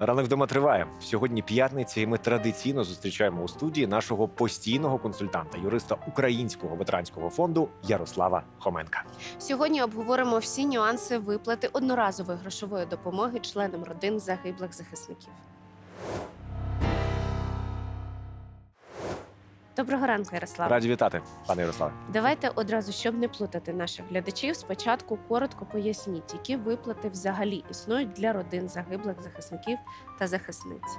Ранок вдома триває. Сьогодні п'ятниця, і ми традиційно зустрічаємо у студії нашого постійного консультанта, юриста Українського ветеранського фонду Ярослава Хоменка. Сьогодні обговоримо всі нюанси виплати одноразової грошової допомоги членам родин загиблих захисників. Доброго ранку, Ярослав. Раді вітати, пане Ярославе. Давайте одразу, щоб не плутати наших глядачів, спочатку коротко поясніть, які виплати взагалі існують для родин загиблих захисників та захисниць.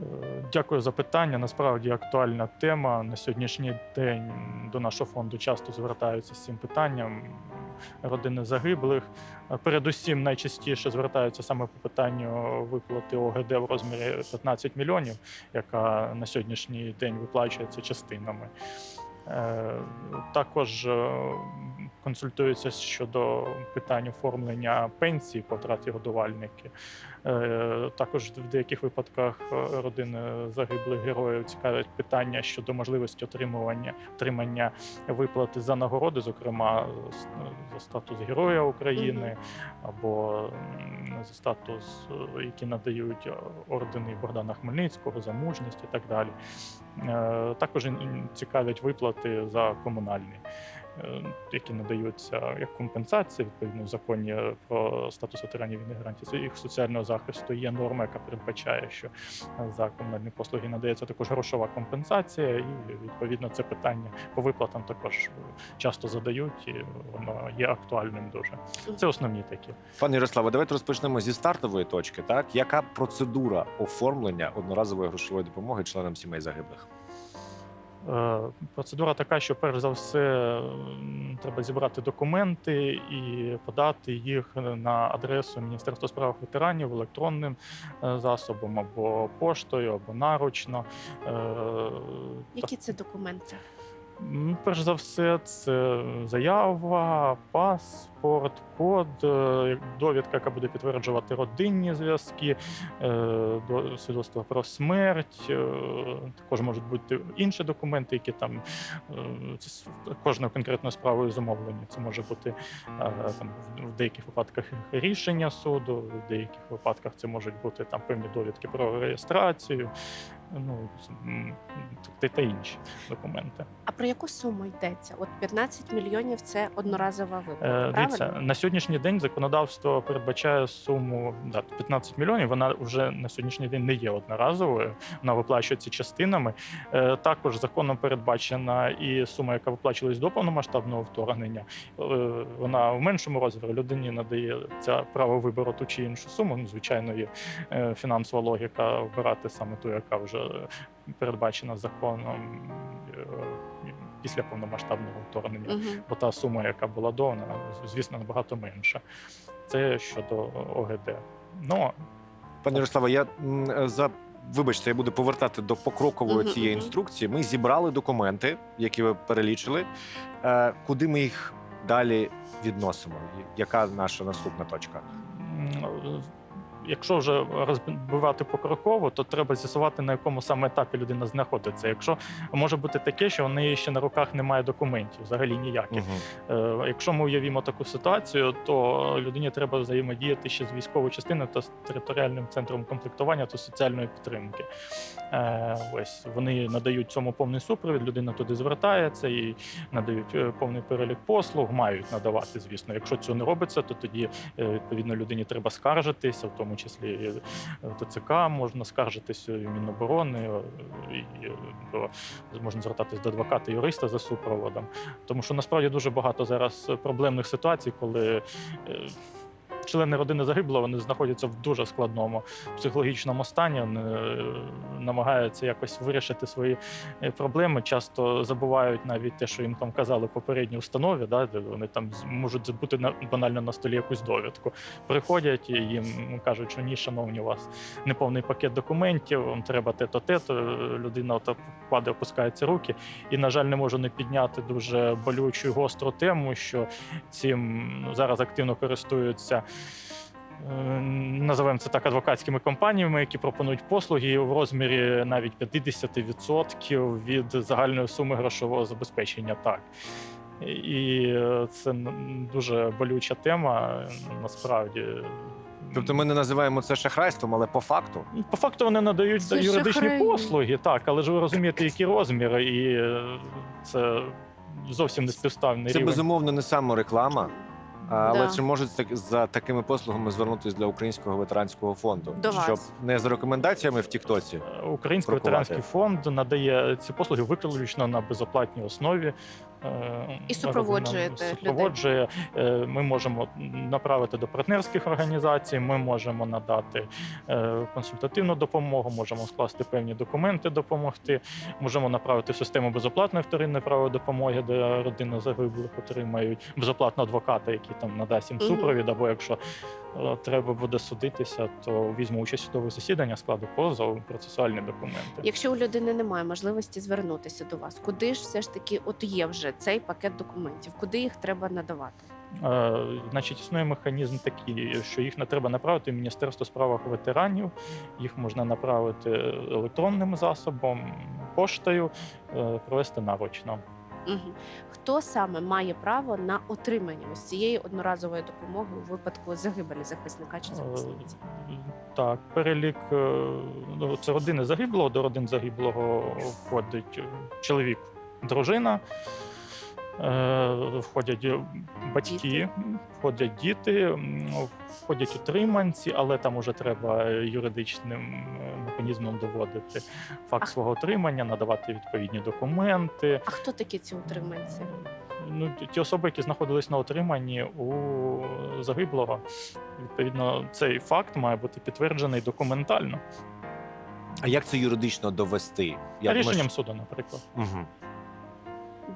Е, Дякую за питання. Насправді актуальна тема. На сьогоднішній день до нашого фонду часто звертаються з цим питанням родини загиблих. Е, Передусім, найчастіше звертаються саме по питанню виплати ОГД в розмірі 15 мільйонів, яка на сьогоднішній день виплачується частинами. Е, Також е, консультуються щодо питань оформлення пенсії по втраті годувальники. Е, Також в деяких випадках родини загиблих героїв цікавить питання щодо можливості отримування отримання виплати за нагороди, зокрема за статус Героя України або за статус, які надають ордени Богдана Хмельницького за мужність і так далі. Також цікавлять виплати за комунальні. е, Які надаються як компенсація відповідно в законі про статус ветеранів війни гарантії їх соціального захисту. Є норма, яка передбачає, що за комунальні послуги надається також грошова компенсація, і відповідно це питання по виплатам також е, часто задають, і воно є актуальним дуже. Це основні такі. Пане Ярославе, давайте розпочнемо зі стартової точки. Так, яка процедура оформлення одноразової грошової допомоги членам сімей загиблих? Е, Процедура така, що перш за все треба зібрати документи і подати їх на адресу Міністерства справ ветеранів електронним е, засобом або поштою, або наручно. Е, Які це документи? М, Перш за все, це заява, паспорт, код, е, довідка, яка буде підтверджувати родинні зв'язки, е, до- свідоцтво про смерть. е, Також можуть бути інші документи, які там кожною конкретною справою замовлені. Це може бути там в деяких випадках рішення суду, в деяких випадках це можуть бути там певні довідки про реєстрацію. Ну та- інші документи. А про яку суму йдеться? От 15 мільйонів це одноразова виплата. Е, Дивіться, на сьогоднішній день законодавство передбачає суму да, 15 мільйонів. Вона вже на сьогоднішній день не є одноразовою, вона виплачується частинами. Е, Також законом передбачена і сума, яка виплачувалась до повномасштабного вторгнення. Е, Вона в меншому розмірі людині надається право вибору ту чи іншу суму. Ну, звичайно, є е, фінансова логіка обирати саме ту, яка вже передбачена законом е, після повномасштабного вторгнення Угу. бо та сума, яка була до, вона, звісно, набагато менша. Це щодо ОГД. Ну, Пане Ярославе, я за. Вибачте, я буду повертати до покрокової Мгм, цієї мгм. інструкції. Ми зібрали документи, які ви перелічили. Е, куди ми їх далі відносимо? Яка наша наступна точка? Якщо вже розбивати покроково, то треба з'ясувати, на якому саме етапі людина знаходиться. Якщо може бути таке, що в неї ще на руках немає документів, взагалі ніяких. Угу. Якщо ми уявімо таку ситуацію, то людині треба взаємодіяти ще з військовою частиною та з територіальним центром комплектування та соціальної підтримки. Е, Ось вони надають цьому повний супровід, людина туди звертається і надають е, повний перелік послуг, мають надавати, звісно. Якщо цього не робиться, то тоді відповідно людині треба скаржитися, в тому числі і е, ТЦК можна скаржитися і Міноборони, е, і е, можна звертатись до адвоката юриста за супроводом. Тому що насправді дуже багато зараз проблемних ситуацій, коли е, члени родини загиблого вони знаходяться в дуже складному психологічному стані, е, намагаються якось вирішити свої е, проблеми. Часто забувають навіть те, що їм там казали попередній установі, да, де вони там можуть забути на банально на столі якусь довідку. Приходять і їм кажуть, що ні, шановні, у вас неповний пакет документів, вам треба те-то, те-то. Людина ото падає, опускається руки. І, на жаль, не можу не підняти дуже болючу і гостру тему, що цим зараз активно користуються. Е, Називаємо це так адвокатськими компаніями, які пропонують послуги в розмірі навіть 50% від загальної суми грошового забезпечення. Так. І це дуже болюча тема. Насправді Тобто ми не називаємо це шахрайством, але по факту По факту вони надають Це юридичні шахраї. послуги, так, але ж ви розумієте, які розміри, і це зовсім не співставний це рівень. безумовно не самореклама. А, Але Да. чи можуть так за такими послугами звернутися для українського ветеранського фонду, До вас. щоб не з рекомендаціями в Тіктоці? Український крокувати? ветеранський фонд надає ці послуги виключно на безоплатній основі. Е, І супроводжуєте супроводжує. Е, Ми можемо направити до партнерських організацій. Ми можемо надати е, консультативну допомогу, можемо скласти певні документи, допомогти. Можемо направити в систему безоплатної вторинної правової допомоги, де родини загиблих отримають безоплатного адвоката, який там надасть їм супровід. Або якщо треба буде судитися, то візьму участь у судових засіданнях, складу позов, процесуальні документи. Якщо у людини немає можливості звернутися до вас, куди ж все ж таки от є вже цей пакет документів, куди їх треба надавати? Е, Значить, існує механізм такий, що їх не треба направити в Міністерство справах ветеранів, їх можна направити електронним засобом, поштою, е, провести наручно. Угу. Хто саме має право на отримання ось цієї одноразової допомоги у випадку загибелі захисника чи захисниці? Е, Так, перелік е, ну, це родини загиблого. До родин загиблого входить чоловік, дружина. Е, Входять батьки, входять діти, входять утриманці, але там уже треба юридичним е, механізмом доводити факт А- свого отримання, надавати відповідні документи. А хто такі ці утриманці? Ну, ті- особи, які знаходились на отриманні у загиблого, відповідно, цей факт має бути підтверджений документально А як це юридично довести? Як рішенням суду, наприклад. Угу.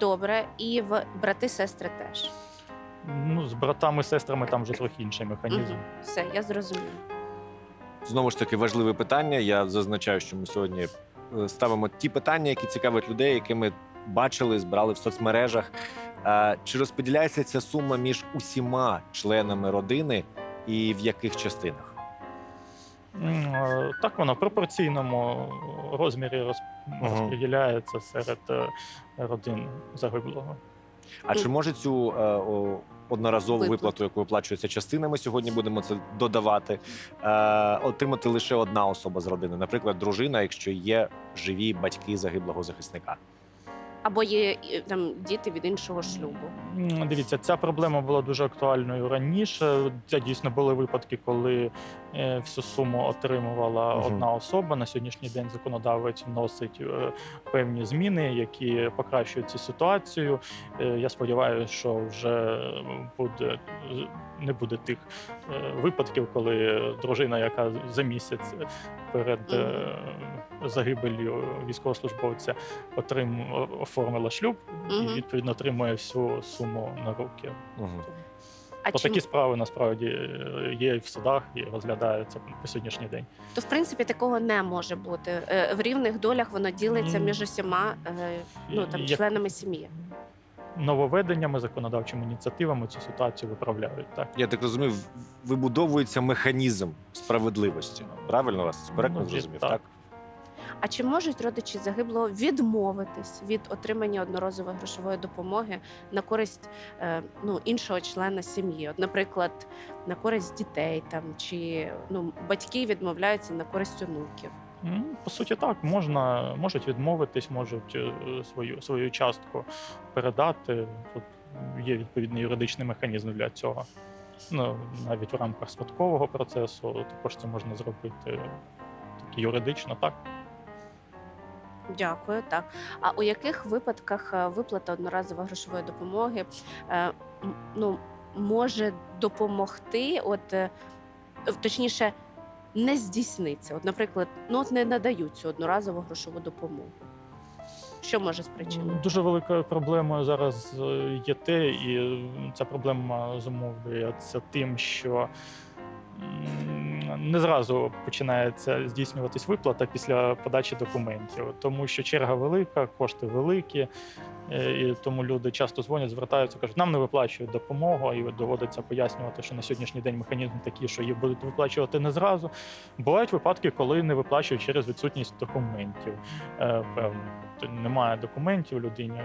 Добре, і в брати-сестри теж. Ну, з братами, сестрами там вже трохи інший механізм. Мгм. Все, я зрозуміла. Знову ж таки, важливе питання. Я зазначаю, що ми сьогодні е, ставимо ті питання, які цікавлять людей, які ми бачили, збирали в соцмережах. Е, Чи розподіляється ця сума між усіма членами родини і в яких частинах? Е, Так воно в пропорційному розмірі роз... Розподіляється серед е, родин загиблого. А чи може цю е, о, одноразову Виплату. виплату, яку виплачується частинами, сьогодні будемо це додавати, е, отримати лише одна особа з родини, наприклад, дружина, якщо є живі батьки загиблого захисника? Або є там діти від іншого шлюбу. Дивіться, ця проблема була дуже актуальною раніше. Це дійсно були випадки, коли всю суму отримувала Мгм. одна особа. На сьогоднішній день законодавець вносить е, певні зміни, які покращують цю ситуацію. Е, Я сподіваюся, що вже буде не буде тих е, випадків, коли дружина, яка за місяць перед е, загибелью військовослужбовця отрим оформила шлюб і відповідно отримує всю суму на руки. Угу. А То чи такі справи насправді е, є в судах і розглядаються по сьогоднішній день. то в принципі такого не може бути. Е, В рівних долях воно ділиться між усіма е, ну там Як- членами сім'ї. Нововведеннями, законодавчими ініціативами цю ситуацію виправляють. Так Я так розумію, вибудовується механізм справедливості. Правильно вас коректно Ну, зрозумів? так. Так. А чи можуть родичі загиблого відмовитись від отримання одноразової грошової допомоги на користь е, ну, іншого члена сім'ї? От, наприклад, на користь дітей там чи ну, батьки відмовляються на користь онуків. По суті, так можна можуть відмовитись, можуть е, свою свою частку передати. Тут є відповідний юридичний механізм для цього. Ну навіть в рамках спадкового процесу також це можна зробити так, юридично, так. Дякую, так. А у яких випадках е, виплата одноразової грошової допомоги е, ну, може допомогти, от е, точніше, не здійсниться? От, наприклад, ну от не надають цю одноразову грошову допомогу. Що може спричинити? Дуже великою проблемою зараз є те, і ця проблема зумовлюється тим, що не зразу починається здійснюватись виплата після подачі документів, тому що черга велика, кошти великі, е, і тому люди часто дзвонять, звертаються, кажуть, нам не виплачують допомогу, і доводиться пояснювати, що на сьогоднішній день механізм такий, що їх будуть виплачувати не зразу. Бувають випадки, коли не виплачують через відсутність документів. е, Певно, Тобто немає документів людині.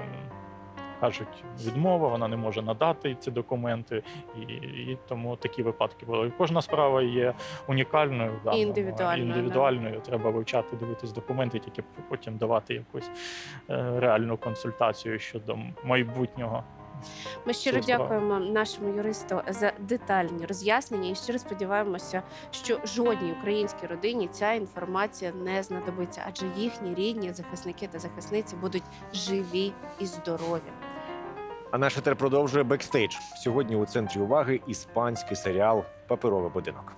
Кажуть, відмова, вона не може надати ці документи, і, і тому такі випадки були. І Кожна справа є унікальною, даному, Індивідуальною, да. Треба вивчати, дивитись документи, тільки потім давати якусь е, реальну консультацію щодо майбутнього. Ми щиро дякуємо нашому юристу за детальні роз'яснення і щиро сподіваємося, що жодній українській родині ця інформація не знадобиться, адже їхні рідні захисники та захисниці будуть живі і здорові. А наш етер продовжує бекстейдж. Сьогодні у центрі уваги іспанський серіал Паперовий будинок.